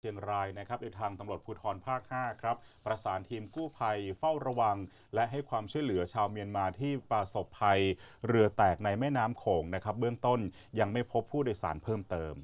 เชียงรายนะครับโดยทางตำรวจภูธรภาค 5 ครับ ประสานทีมกู้ภัยเฝ้าระวัง และให้ความช่วยเหลือชาวเมียนมาที่ประสบภัย เรือแตกในแม่น้ำโขงนะครับ เบื้องต้นยังไม่พบผู้โดยสารเพิ่มเติม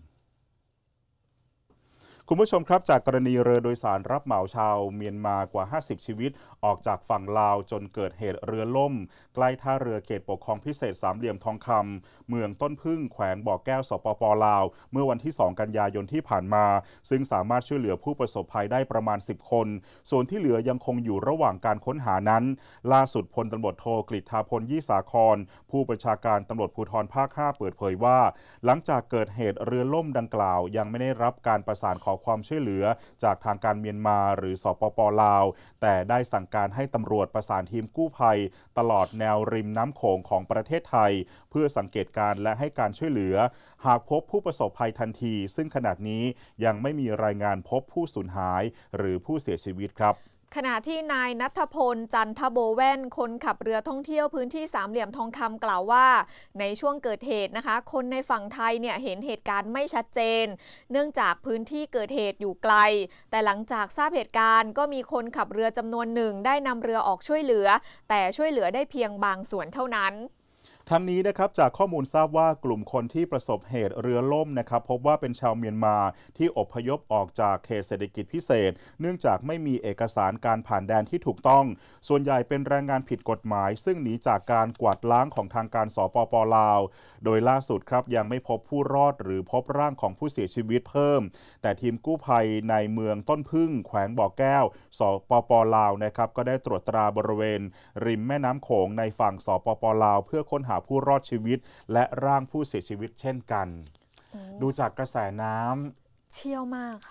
คุณผู้ชมครับจากกรณีเรือโดยสารรับเหมาชาวเมียนมากว่า 50 ชีวิต ออกจากฝั่งลาวจนเกิดเหตุเรือล่ม ใกล้ท่าเรือเขตปกครองพิเศษสามเหลี่ยมทองคำเมืองต้นพึ่งแขวงบ่อแก้วสปปลาว เมื่อวันที่ 2 กันยายนที่ผ่านมา ซึ่งสามารถช่วยเหลือผู้ประสบภัยได้ประมาณ 10 คน ส่วนที่เหลือยังคงอยู่ระหว่างการค้นหานั้น ล่าสุดพลตำรวจโทกฤษฐาพลยี่สาคร ผู้บัญชาการตำรวจภูธรภาค 5 เปิดเผยว่า หลังจากเกิดเหตุเรือล่มดังกล่าว ยังไม่ได้รับการประสานขอความช่วยเหลือจากทางการเมียนมาหรือสปปลาว แต่ได้สั่งการให้ตำรวจประสานทีมกู้ภัย ตลอดแนวริมน้ำโขงของประเทศไทย เพื่อสังเกตการและให้การช่วยเหลือ หากพบผู้ประสบภัยทันที ซึ่งขณะนี้ยังไม่มีรายงานพบผู้สูญหาย หรือผู้เสียชีวิตครับ ขณะที่นายนัทพล จันทโบแว่น คนขับเรือท่องเที่ยวพื้นที่สามเหลี่ยมทองคำกล่าวว่า ในช่วงเกิดเหตุนะคะ คนในฝั่งไทยเนี่ยเห็นเหตุการณ์ไม่ชัดเจน เนื่องจากพื้นที่เกิดเหตุอยู่ไกล แต่หลังจากทราบเหตุการณ์ก็มีคนขับเรือจำนวนหนึ่งได้นำเรือออกช่วยเหลือ แต่ช่วยเหลือได้เพียงบางส่วนเท่านั้น ทั้งนี้นะครับจากข้อมูลทราบว่ากลุ่มคนที่ประสบเหตุเรือล่มนะครับพบว่าเป็นชาวเมียนมาที่อพยพออกจากเขตเศรษฐกิจพิเศษ เนื่องจากไม่มีเอกสารการผ่านแดนที่ถูกต้อง ส่วนใหญ่เป็นแรงงานผิดกฎหมาย ซึ่งหนีจากการกวาดล้างของทางการสปปลาว โดยล่าสุดครับยังไม่พบผู้รอดหรือพบร่างของผู้เสียชีวิตเพิ่ม แต่ทีมกู้ภัยในเมืองต้นพึ่ง แขวงบ่อแก้ว สปปลาวนะครับก็ได้ตรวจตราบริเวณ ริมแม่น้ำโขงในฝั่งสปปลาว เพื่อค้นหาาผู้รอดชีวิต และร่างผู้เสียชีวิตเช่นกัน ดูจากกระแสน้ำ เชี่ยวมากค่ะ